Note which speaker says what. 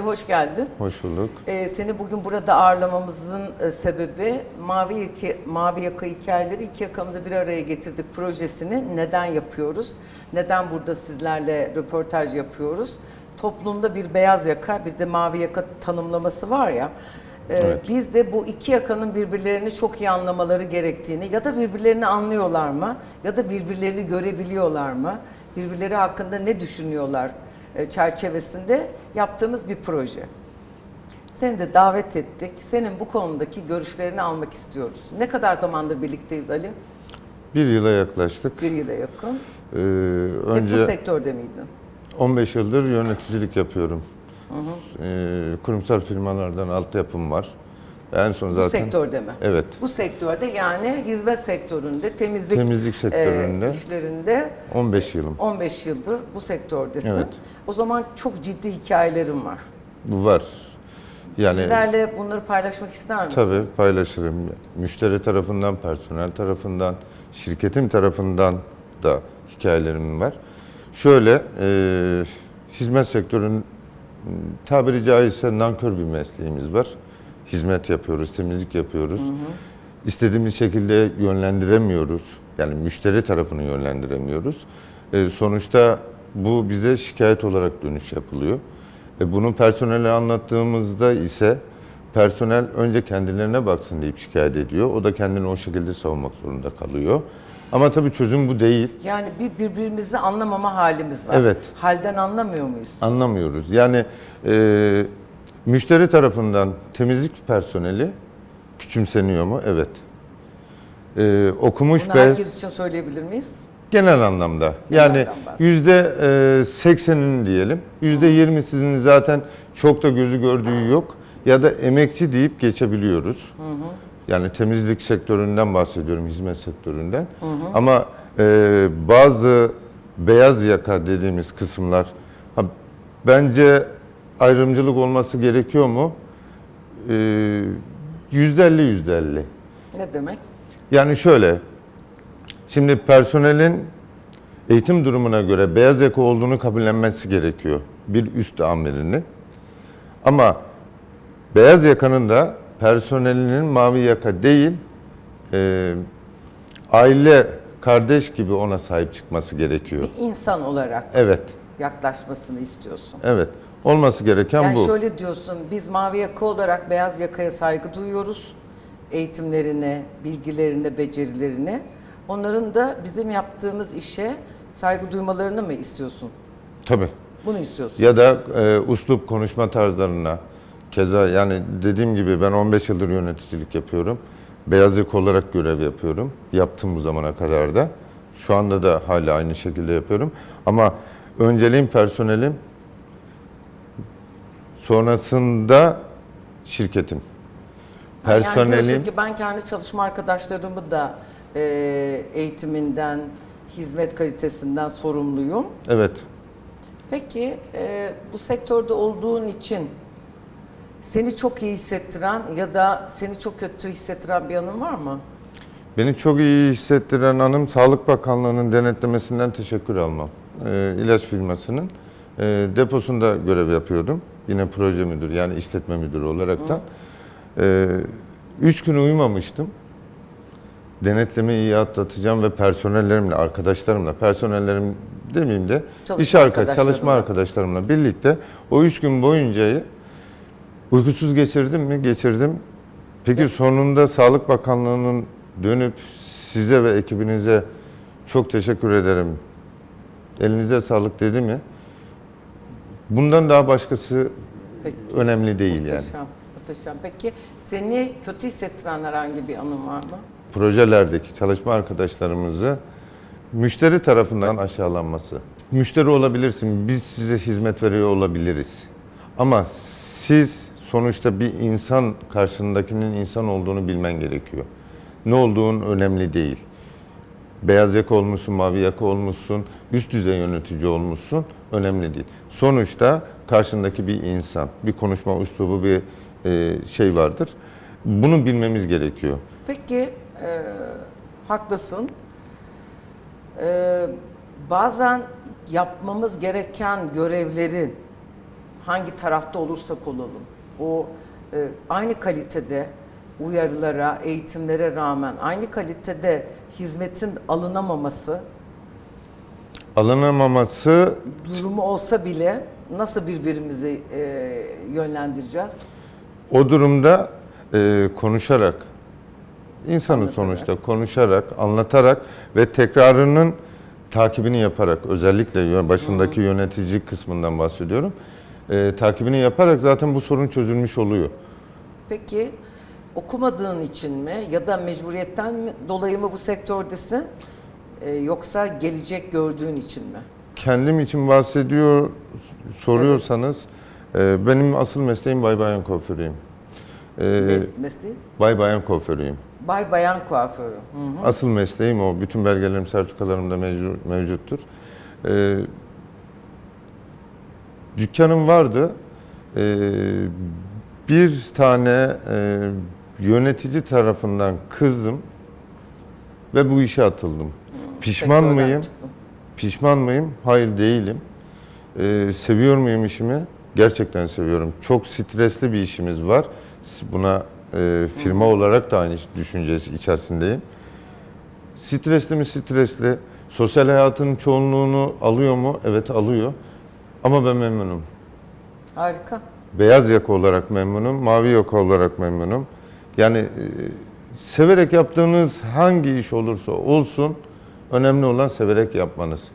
Speaker 1: Ali hoş geldin.
Speaker 2: Hoş bulduk.
Speaker 1: Ee, seni bugün burada ağırlamamızın e, sebebi Mavi Yaka, Mavi Yaka Hikayeleri iki yakamızı bir araya getirdik projesini neden yapıyoruz? Neden burada sizlerle röportaj yapıyoruz? Toplumda bir beyaz yaka bir de mavi yaka tanımlaması var ya. e,
Speaker 2: Evet.
Speaker 1: Biz de bu iki yakanın birbirlerini çok iyi anlamaları gerektiğini ya da birbirlerini anlıyorlar mı ya da birbirlerini görebiliyorlar mı? Birbirleri hakkında ne düşünüyorlar çerçevesinde yaptığımız bir proje. Seni de davet ettik. Senin bu konudaki görüşlerini almak istiyoruz. Ne kadar zamandır birlikteyiz Ali?
Speaker 2: Bir yıla yaklaştık.
Speaker 1: Bir yıla yakın.
Speaker 2: Ee,
Speaker 1: Hep bu
Speaker 2: önce
Speaker 1: sektörde miydin?
Speaker 2: 15 yıldır yöneticilik yapıyorum. Ee, kurumsal firmalardan altyapım var. En son
Speaker 1: Bu
Speaker 2: zaten
Speaker 1: sektörde mi?
Speaker 2: evet
Speaker 1: Bu sektörde yani hizmet sektöründe, temizlik,
Speaker 2: temizlik sektöründe
Speaker 1: e, işlerinde
Speaker 2: 15 yılım
Speaker 1: 15 yıldır bu sektördesin.
Speaker 2: Evet.
Speaker 1: O zaman çok ciddi hikayelerin var.
Speaker 2: bu var. Yani
Speaker 1: Bizlerle bunları paylaşmak ister misin?
Speaker 2: tabii paylaşırım. Müşteri tarafından, personel tarafından, şirketim tarafından da hikayelerim var. Şöyle e, hizmet sektörün tabiri caizse nankör bir mesleğimiz var. Hizmet yapıyoruz, temizlik yapıyoruz. İstediğimiz şekilde yönlendiremiyoruz. Yani müşteri tarafını yönlendiremiyoruz. E, sonuçta bu bize şikayet olarak dönüş yapılıyor. E, bunu personele anlattığımızda ise personel önce kendilerine baksın deyip şikayet ediyor. O da kendini o şekilde savunmak zorunda kalıyor. Ama tabii çözüm bu değil.
Speaker 1: Yani bir birbirimizi anlamama halimiz var.
Speaker 2: Evet.
Speaker 1: Halden anlamıyor muyuz?
Speaker 2: Anlamıyoruz. Yani e, müşteri tarafından temizlik personeli küçümseniyor mu? Evet. E, okumuş
Speaker 1: Bunu
Speaker 2: ve
Speaker 1: herkes için söyleyebilir miyiz?
Speaker 2: genel anlamda. Yani yüzde e, seksenini diyelim. Yüzde yirmisinin zaten çok da gözü gördüğü yok. Ya da emekçi deyip geçebiliyoruz. Yani temizlik sektöründen bahsediyorum, hizmet sektöründen. Ama e, bazı beyaz yaka dediğimiz kısımlar ha, bence ayrımcılık olması gerekiyor mu? E, Yüzde elli, yüzde elli.
Speaker 1: Ne demek?
Speaker 2: Yani şöyle, şimdi personelin eğitim durumuna göre beyaz yaka olduğunu kabullenmesi gerekiyor. Bir üst amirinin. Ama beyaz yakanın da personelinin mavi yaka değil, e, aile, kardeş gibi ona sahip çıkması gerekiyor.
Speaker 1: Bir insan olarak
Speaker 2: Evet,
Speaker 1: yaklaşmasını istiyorsun.
Speaker 2: evet. Olması gereken
Speaker 1: Yani
Speaker 2: bu.
Speaker 1: şöyle diyorsun, biz mavi yaka olarak beyaz yakaya saygı duyuyoruz. Eğitimlerine, bilgilerine, becerilerine. Onların da bizim yaptığımız işe saygı duymalarını mı istiyorsun?
Speaker 2: Tabii.
Speaker 1: Bunu istiyorsun.
Speaker 2: Ya da e, uslup konuşma tarzlarına. Keza yani dediğim gibi ben 15 yıldır yöneticilik yapıyorum. Beyaz yaka olarak görev yapıyorum. Yaptım bu zamana kadar da. Şu anda da hala aynı şekilde yapıyorum. Ama önceliğim personelim. Sonrasında şirketim.
Speaker 1: Yani diyorsun
Speaker 2: Personelim
Speaker 1: ki ben kendi çalışma arkadaşlarımı da e, eğitiminden, hizmet kalitesinden sorumluyum.
Speaker 2: evet
Speaker 1: Peki e, bu sektörde olduğun için seni çok iyi hissettiren ya da seni çok kötü hissettiren bir anın var mı?
Speaker 2: Beni çok iyi hissettiren anım Sağlık Bakanlığı'nın denetlemesinden teşekkür almam. Ee, ilaç firmasının e, deposunda görev yapıyordum. Yine proje müdürü yani işletme müdürü olaraktan. Ee, üç gün uyumamıştım. Denetlemeyi iyi atlatacağım ve personellerimle, arkadaşlarımla, personellerim demeyeyim de
Speaker 1: Çalışma
Speaker 2: iş arka,
Speaker 1: arkadaşlarınla.
Speaker 2: çalışma arkadaşlarımla birlikte o üç gün boyunca uykusuz geçirdim mi? Geçirdim. Peki sonunda Sağlık Bakanlığı'nın dönüp size ve ekibinize çok teşekkür ederim. Elinize sağlık dedi mi? Bundan daha başkası
Speaker 1: Peki.
Speaker 2: önemli değil yani.
Speaker 1: Muhteşem, muhteşem. Peki seni kötü hissettiren herhangi bir anın var mı?
Speaker 2: Projelerdeki çalışma arkadaşlarımızı müşteri tarafından aşağılanması. Müşteri olabilirsin, biz size hizmet veriyor olabiliriz. Ama siz sonuçta bir insan karşındakinin insan olduğunu bilmen gerekiyor. Ne olduğun önemli değil. Beyaz yaka olmuşsun, mavi yaka olmuşsun, üst düzey yönetici olmuşsun önemli değil. Sonuçta karşındaki bir insan, bir konuşma üslubu, bir e, şey vardır. Bunu bilmemiz gerekiyor.
Speaker 1: Peki e, haklısın. E, bazen yapmamız gereken görevlerin hangi tarafta olursak olalım o e, aynı kalitede uyarılara, eğitimlere rağmen aynı kalitede hizmetin alınamaması
Speaker 2: Alınamaması
Speaker 1: durumu olsa bile nasıl birbirimizi e, yönlendireceğiz?
Speaker 2: o durumda e, konuşarak, insanın
Speaker 1: Anlatarak.
Speaker 2: sonuçta konuşarak, anlatarak ve tekrarının takibini yaparak, özellikle başındaki yönetici kısmından bahsediyorum. E, takibini yaparak zaten bu sorun çözülmüş oluyor.
Speaker 1: Peki okumadığın için mi ya da mecburiyetten mi, dolayı mı bu sektördesin? E, yoksa gelecek gördüğün için mi?
Speaker 2: Kendim için bahsediyor soruyorsanız e, benim asıl mesleğim bay bayan kuaförüyüm. E,
Speaker 1: mesleği?
Speaker 2: bay bayan kuaförüyüm.
Speaker 1: Bay bayan kuaförü. Hı.
Speaker 2: Asıl mesleğim o. Bütün belgelerim, sertifikalarım da mevcu- mevcuttur. Ee, dükkanım vardı. Ee, bir tane e, yönetici tarafından kızdım ve bu işe atıldım. Pişman
Speaker 1: Sektörden
Speaker 2: mıyım?
Speaker 1: çıktın.
Speaker 2: Pişman mıyım? Hayır değilim. Ee, seviyor muyum işimi? Gerçekten seviyorum. Çok stresli bir işimiz var. Buna e, firma olarak da aynı düşüncesi içerisindeyim. Stresli mi stresli? Sosyal hayatın çoğunluğunu alıyor mu? Evet alıyor. Ama ben memnunum.
Speaker 1: Harika.
Speaker 2: Beyaz yaka olarak memnunum, mavi yaka olarak memnunum. Yani e, severek yaptığınız hangi iş olursa olsun önemli olan severek yapmanız.